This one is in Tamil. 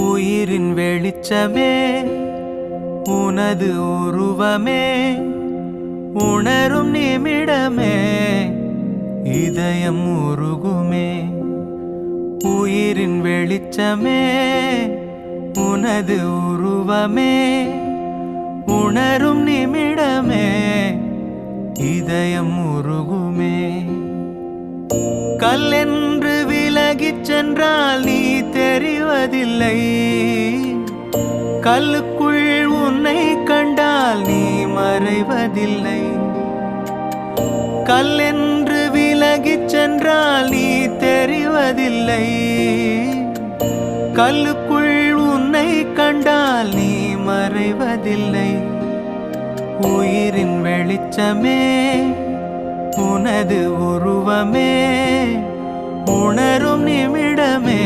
உயிரின் வெளிச்சமே உனது உருவமே உணரும் நிமிடமே இதயம் உருகுமே. உயிரின் வெளிச்சமே உனது உருவமே உணரும் நிமிடமே இதயம் உருகுமே. கல்லென்று விலகிச் சென்றால் மறப்பதில்லை கல்லுக்குள் உன்னை கண்டால் நீ மறைவதில்லை. கல்லென்று விலகிச் சென்றால் நீ தெரிவதில்லை. கல்லுக்குள் உன்னை கண்டால் நீ மறைவதில்லை. உயிரின் வெளிச்சமே உனது உருவமே உணரும் நிமிடமே